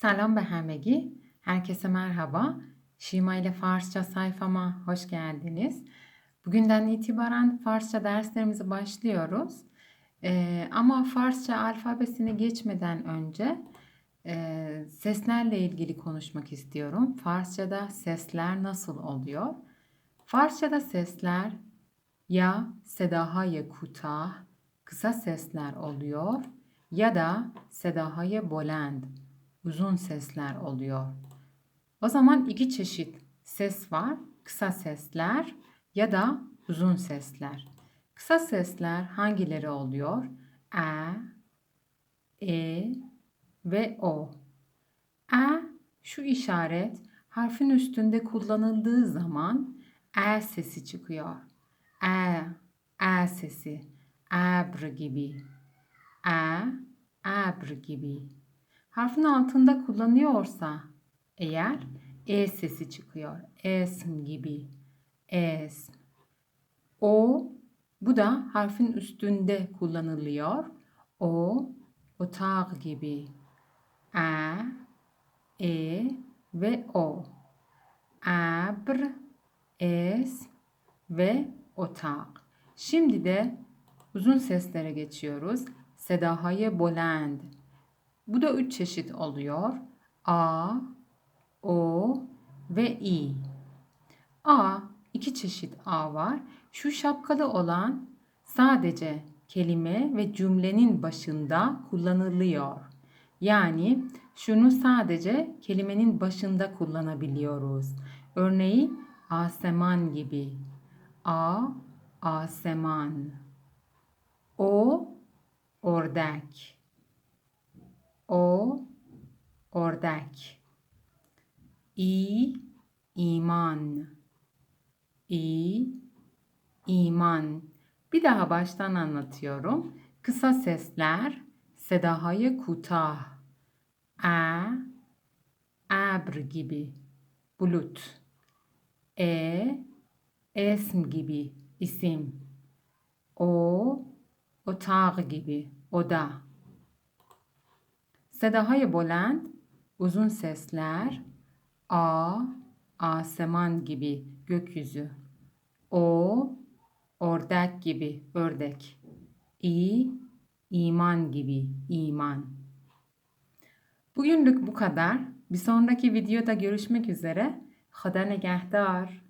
Selam be hermegi. Herkese merhaba. Şima ile Farsça sayfama hoş geldiniz. Bugünden itibaren Farsça derslerimizi başlıyoruz. Ee, ama Farsça alfabesine geçmeden önce e, seslerle ilgili konuşmak istiyorum. Farsça'da sesler nasıl oluyor? Farsça'da sesler ya sedahaya kutah kısa sesler oluyor ya da sedahaya bolend uzun sesler oluyor. O zaman iki çeşit ses var. Kısa sesler ya da uzun sesler. Kısa sesler hangileri oluyor? A, E ve O. A şu işaret harfin üstünde kullanıldığı zaman E sesi çıkıyor. E, E sesi. Abr gibi. E, abr gibi. Harfin altında kullanıyorsa eğer E sesi çıkıyor. Esm gibi. Esm. O bu da harfin üstünde kullanılıyor. O, otağ gibi. A, E ve O. Abr, es ve otak. Şimdi de uzun seslere geçiyoruz. Sedahaye bolend. Bu da üç çeşit oluyor. A, O ve İ. A, iki çeşit A var. Şu şapkalı olan sadece kelime ve cümlenin başında kullanılıyor. Yani şunu sadece kelimenin başında kullanabiliyoruz. Örneği aseman gibi. A, aseman. O, ordek. O, ordek. İ, iman. İ, iman. Bir daha baştan anlatıyorum. Kısa sesler sedahayı kutah. A, abr gibi. Bulut. E, esm gibi. isim. O, otağ gibi. Oda. Sedahay bolend, uzun sesler. A, aseman gibi. Gökyüzü. O, Ördek gibi ördek. İ, iman gibi iman. Bugünlük bu kadar. Bir sonraki videoda görüşmek üzere. Xuda negehdar.